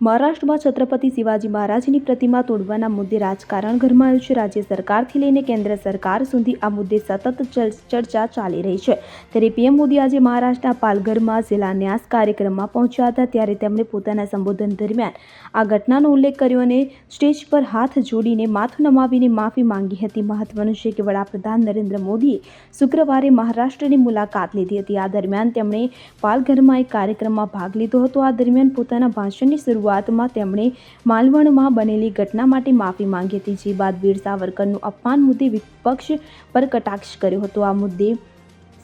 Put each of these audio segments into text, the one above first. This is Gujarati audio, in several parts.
મહારાષ્ટ્રમાં છત્રપતિ શિવાજી મહારાજની પ્રતિમા તોડવાના મુદ્દે રાજકારણ ગરમાયું છે. રાજ્ય સરકારથી લઈને કેન્દ્ર સરકાર સુધી આ મુદ્દે સતત ચર્ચા ચાલી રહી છે. ત્યારે પીએમ મોદી આજે મહારાષ્ટ્રના પાલઘરમાં શિલાન્યાસ કાર્યક્રમમાં પહોંચ્યા હતા. ત્યારે તેમણે પોતાના સંબોધન દરમિયાન આ ઘટનાનો ઉલ્લેખ કર્યો અને સ્ટેજ પર હાથ જોડીને માથું નમાવીને માફી માંગી હતી. મહત્વનું છે કે વડાપ્રધાન નરેન્દ્ર મોદીએ શુક્રવારે મહારાષ્ટ્રની મુલાકાત લીધી હતી. આ દરમિયાન તેમણે પાલઘરમાં એક કાર્યક્રમમાં ભાગ લીધો હતો. આ દરમિયાન પોતાના ભાષણની શરૂઆતમાં તેમણે માલવણમાં બનેલી ઘટના માટે માફી માંગી હતી, જે બાદ વીર સાવરકરનું અપમાન મુદ્દે વિપક્ષ પર કટાક્ષ કર્યો હતો. આ મુદ્દે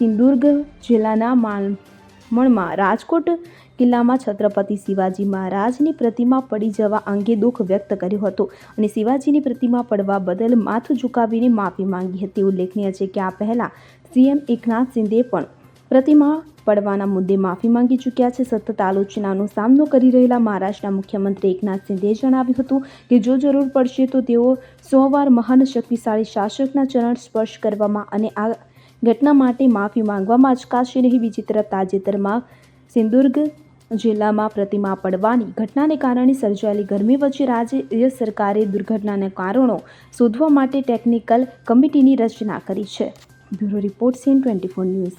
સિંધુદુર્ગ જિલ્લાના માલવણમાં રાજકોટ કિલ્લામાં છત્રપતિ શિવાજી મહારાજની પ્રતિમા પડી જવા અંગે દુઃખ વ્યક્ત કર્યું હતું અને શિવાજીની પ્રતિમા પડવા બદલ માથું ઝુકાવીને માફી માંગી હતી. ઉલ્લેખનીય છે કે આ પહેલાં સીએમ એકનાથ શિંદે પણ પ્રતિમા પડવાના મુદ્દે માફી માંગી ચૂક્યા છે. સતત આલોચનાનો સામનો કરી રહેલા મહારાષ્ટ્રના મુખ્યમંત્રી એકનાથ શિંદેએ જણાવ્યું હતું કે જો જરૂર પડશે તો તેઓ સો વાર મહાન શક્તિશાળી શાસકના ચરણ સ્પર્શ કરવામાં અને આ ઘટના માટે માફી માંગવામાં અચકાશે નહીં. બીજી તરફ તાજેતરમાં સિંધુદુર્ગ જિલ્લામાં પ્રતિમા પડવાની ઘટનાને કારણે સર્જાયેલી ગરમી વચ્ચે રાજ્ય સરકારે દુર્ઘટનાના કારણો શોધવા માટે ટેકનિકલ કમિટીની રચના કરી છે. Bureau report CN twenty four news.